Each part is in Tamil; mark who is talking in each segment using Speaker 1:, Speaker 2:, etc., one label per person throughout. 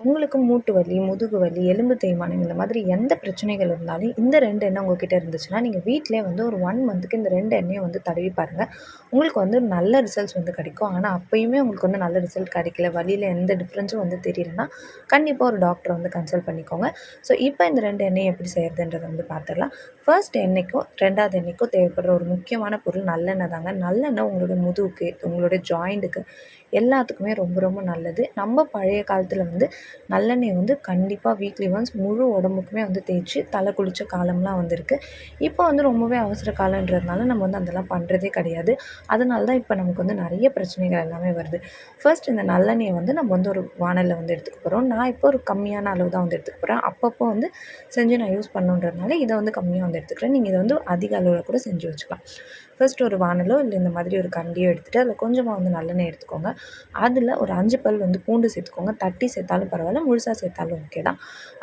Speaker 1: உங்களுக்கு மூட்டு வலி முதுகு வலி எலும்பு தேய்மானம் இந்த மாதிரி எந்த பிரச்சனைகள் இருந்தாலும் இந்த ரெண்டு எண்ணெய் உங்ககிட்ட இருந்துச்சுன்னா நீங்கள் வீட்டிலே வந்து ஒரு ஒன் மந்த்துக்கு இந்த ரெண்டு எண்ணெயை வந்து தடவி பாருங்கள் உங்களுக்கு வந்து நல்ல ரிசல்ட்ஸ் வந்து கிடைக்கும். ஆனால் அப்போயுமே உங்களுக்கு வந்து நல்ல ரிசல்ட் கிடைக்கல. வழியில் எந்த டிஃப்ரென்ஸும் வந்து தெரியலன்னா கண்டிப்பாக ஒரு டாக்டரை வந்து கன்சல்ட் பண்ணிக்கோங்க. ஸோ இப்போ இந்த ரெண்டு எண்ணெய் எப்படி செய்கிறதுன்றதை வந்து பார்த்துடலாம் ஃபர்ஸ்ட் எண்ணெய்க்கும் ரெண்டாவது எண்ணெய்க்கும் தேவைப்படுற ஒரு முக்கியமான பொருள் நல்லெண்ணெய் தாங்க. நல்லெண்ணெய் உங்களோட முதுகுக்கு உங்களோட ஜாயிண்ட்டுக்கு எல்லாத்துக்குமே ரொம்ப ரொம்ப நல்லது. நம்ம பழைய காலத்தில் வந்து நல்லெண்ணெய் வந்து கண்டிப்பாக வீக்லி ஒன்ஸ் முழு உடம்புக்குமே வந்து தேய்ச்சி தலை குளித்த காலம்லாம் வந்திருக்கு. இப்போ வந்து ரொம்பவே அவசர காலன்றதுனால நம்ம வந்து அதெல்லாம் பண்ணுறதே கிடையாது. அதனால தான் இப்போ நமக்கு வந்து நிறைய பிரச்சனைகள் எல்லாமே வருது. ஃபர்ஸ்ட் இந்த நல்லெண்ணெயை வந்து நம்ம வந்து ஒரு வானலில் வந்து எடுத்துக்க போகிறோம் நான் இப்போ ஒரு கம்மியான அளவு தான் வந்து எடுத்துக்க போகிறேன் அப்பப்போ வந்து செஞ்சு நான் யூஸ் பண்ணுன்றதுனால இதை வந்து கம்மியாக வந்து எடுத்துக்கிறேன். நீங்கள் இதை வந்து அதிக அளவில் கூட செஞ்சு வச்சுக்கலாம். ஃபர்ஸ்ட் ஒரு வானலோ இல்லை இந்த மாதிரி ஒரு கண்டியோ எடுத்துகிட்டு அதில் கொஞ்சமாக வந்து நல்லெண்ணெய் எடுத்துக்கோங்க. அதில் ஒரு அஞ்சு பல் வந்து பூண்டு சேர்த்துக்கோங்க. தட்டி சேர்த்தாலும் பரவாயில்ல முழுசாக சேர்த்தாலும் ஓகே தான்.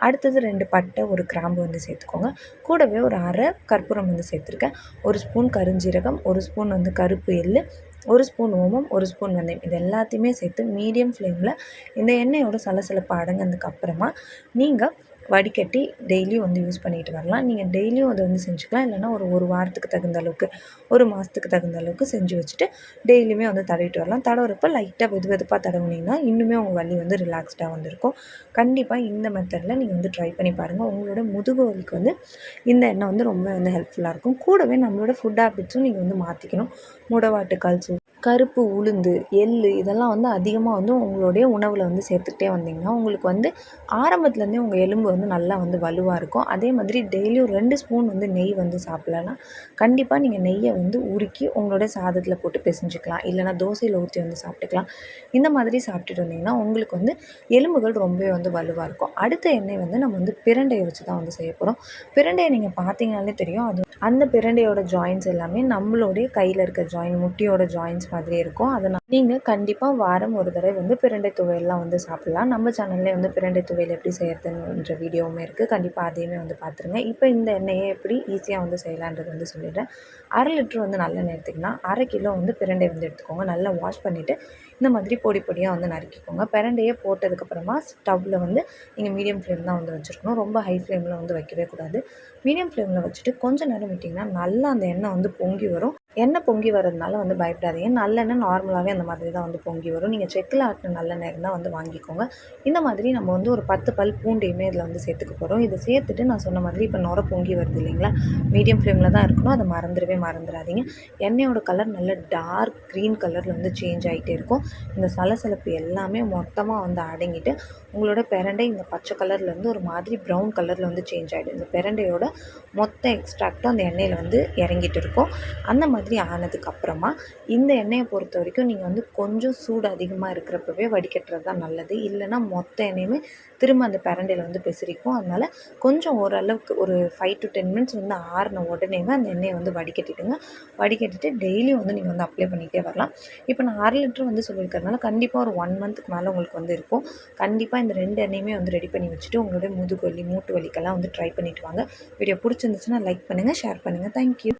Speaker 1: அடுத்தது ரெண்டு பட்டை ஒரு கிராம்பு வந்து சேர்த்துக்கோங்க. கூடவே ஒரு அரை கற்பூரம் வந்து சேர்த்துருக்கேன். ஒரு ஸ்பூன் கருஞ்சீரகம் ஒரு ஸ்பூன் வந்து கருப்பு எள் ஒரு ஸ்பூன் ஓமம் ஒரு ஸ்பூன் வெந்தயம். இது எல்லாத்தையுமே சேர்த்து மீடியம் ஃப்ளேமில் இந்த எண்ணெயோட சலசலப்பு அடங்கினதுக்கு அப்புறமா நீங்கள் வடிகட்டி டெய்லியும் வந்து யூஸ் பண்ணிட்டு வரலாம். நீங்கள் டெய்லியும் அதை வந்து செஞ்சுக்கலாம். இல்லைனா ஒரு ஒரு வாரத்துக்கு தகுந்த அளவுக்கு ஒரு மாதத்துக்கு தகுந்த அளவுக்கு செஞ்சு வச்சுட்டு டெய்லியுமே வந்து தடவிட்டு வரலாம். தடவுறப்ப லைட்டாக வெது வெதுப்பாக தடவுனீங்கன்னா இன்னுமே உங்கள் வலி வந்து ரிலாக்ஸ்டாக வந்துருக்கும். கண்டிப்பாக இந்த மெத்தடில் நீங்கள் வந்து ட்ரை பண்ணி பாருங்கள் உங்களோட முதுகு வலிக்கு வந்து இந்த எண்ணெய் வந்து ரொம்ப வந்து ஹெல்ப்ஃபுல்லாக இருக்கும். கூடவே நம்மளோட ஃபுட் ஹேபிட்ஸும் நீங்கள் வந்து மாற்றிக்கணும் முடவாட்டுக்கால் சூப் கருப்பு உளுந்து எள் இதெல்லாம் வந்து அதிகமாக வந்து உங்களுடைய உணவில் வந்து சேர்த்துக்கிட்டே வந்தீங்கன்னா உங்களுக்கு வந்து ஆரம்பத்துலேருந்தே உங்கள் எலும்பு வந்து நல்லா வந்து வலுவாக இருக்கும். அதே மாதிரி டெய்லியும் ரெண்டு ஸ்பூன் வந்து நெய் வந்து சாப்பிட்லன்னா கண்டிப்பாக நீங்கள் நெய்யை வந்து உருக்கி உங்களுடைய சாதத்தில் போட்டு பிசைஞ்சிக்கலாம். இல்லைனா தோசையில் ஊற்றி வந்து சாப்பிட்டுக்கலாம். இந்த மாதிரி சாப்பிட்டுட்டு வந்தீங்கன்னா உங்களுக்கு வந்து எலும்புகள் ரொம்பவே வந்து வலுவாக இருக்கும். அடுத்த எண்ணெய் வந்து நம்ம வந்து பிரண்டையை வச்சு தான் வந்து செய்ய போகிறோம் பிரண்டையை நீங்கள் பார்த்தீங்கனாலே தெரியும். அது அந்த பிரண்டையோட ஜாயின்ஸ் எல்லாமே நம்மளுடைய கையில் இருக்க ஜாயின் முட்டியோட ஜாயின்ஸ் மாதிரி இருக்கும். அதனால் நீங்கள் கண்டிப்பாக வாரம் ஒரு தடவை வந்து பிரண்டை துவையல்லாம் வந்து சாப்பிட்லாம். நம்ம சேனல்லே வந்து பிரண்டை துவையல் எப்படி செய்கிறதுன்ற வீடியோவுமே இருக்குது கண்டிப்பாக அதையுமே வந்து பார்த்துருங்க இப்போ இந்த எண்ணெயை எப்படி ஈஸியாக வந்து செய்யலான்றது வந்து சொல்லிடுறேன். அரை லிட்டர் வந்து நல்லெண்ணெய் எடுத்திங்கன்னா அரை கிலோ வந்து பிரண்டை வந்து எடுத்துக்கோங்க. நல்லா வாஷ் பண்ணிவிட்டு இந்த மாதிரி பொடி பொடியாக வந்து நறுக்கிக்கோங்க. பிரண்டையே போட்டதுக்கப்புறமா ஸ்டவ்வில் வந்து நீங்கள் மீடியம் ஃப்ளேம் தான் வந்து வச்சுருக்கணும். ரொம்ப ஹை ஃப்ளேமில் வந்து வைக்கவே கூடாது. மீடியம் ஃப்ளேமில் வச்சுட்டு கொஞ்சம் நேரம் விட்டிங்கன்னா நல்லா அந்த எண்ணெய் வந்து பொங்கி வரும். எண்ணெய் பொங்கி வரதுனால வந்து பயப்படாதீங்க. நல்லெண்ணெய் நார்மலாகவே அந்த மாதிரி தான் வந்து பொங்கி வரும். நீங்கள் செக்கில் ஆட்டின நல்லெண்ணெய் இருந்தால் வந்து வாங்கிக்கோங்க. இந்த மாதிரி நம்ம வந்து ஒரு பத்து பல் பூண்டையுமே இதில் வந்து சேர்த்துக்க போகிறோம் இதை சேர்த்துட்டு நான் சொன்ன மாதிரி இப்போ நுர பொங்கி வருது இல்லைங்களா? மீடியம் ஃப்ளேமில் தான் இருக்கணும். அதை மறந்துடவே மறந்துடாதீங்க. எண்ணெயோட கலர் நல்ல டார்க் க்ரீன் கலரில் வந்து சேஞ்ச் ஆகிட்டே இருக்கும். இந்த சலசலப்பு எல்லாமே மொத்தமாக வந்து அடங்கிட்டு உங்களோட பெரண்டை இந்த பச்சை கலர்லேருந்து ஒரு மாதிரி ப்ரௌன் கலரில் வந்து சேஞ்ச் ஆகிடும் இந்த பிரண்டையோட மொத்த எக்ஸ்ட்ராக்டும் அந்த எண்ணெயில் வந்து இறங்கிட்டு இருக்கும். அந்த மாதிரி ஆனதுக்கப்புறமா இந்த எண்ணெயை பொறுத்த வரைக்கும் நீங்கள் வந்து கொஞ்சம் சூடு அதிகமாக இருக்கிறப்பவே வடிகட்டுறது தான் நல்லது. இல்லைன்னா மொத்த எண்ணெயுமே திரும்ப அந்த பிரண்டையில் வந்து பெசிரிக்கும். அதனால் கொஞ்சம் ஓரளவுக்கு ஒரு ஃபைவ் டு டென் மினிட்ஸ் வந்து ஆறின உடனேவே அந்த எண்ணெயை வந்து வடிகட்டிடுங்க. வடிகட்டிட்டு டெய்லியும் வந்து நீங்கள் வந்து அப்ளை பண்ணிகிட்டே வரலாம். இப்போ நான் அரை லிட்டர் வந்து சொல்லியிருக்கிறதுனால கண்டிப்பாக ஒரு ஒன் மந்த்துக்கு மேலே உங்களுக்கு வந்து இருக்கும். கண்டிப்பாக இந்த ரெண்டு எண்ணெயுமே வந்து ரெடி பண்ணி வச்சுட்டு உங்களுடைய முதுகு வலி மூட்டு வலிக்கெல்லாம் வந்து ட்ரை பண்ணிவிட்டு வாங்க. வீடியோ பிடிச்சிருந்துச்சுன்னா லைக் பண்ணுங்கள் ஷேர் பண்ணுங்கள் தேங்க்யூ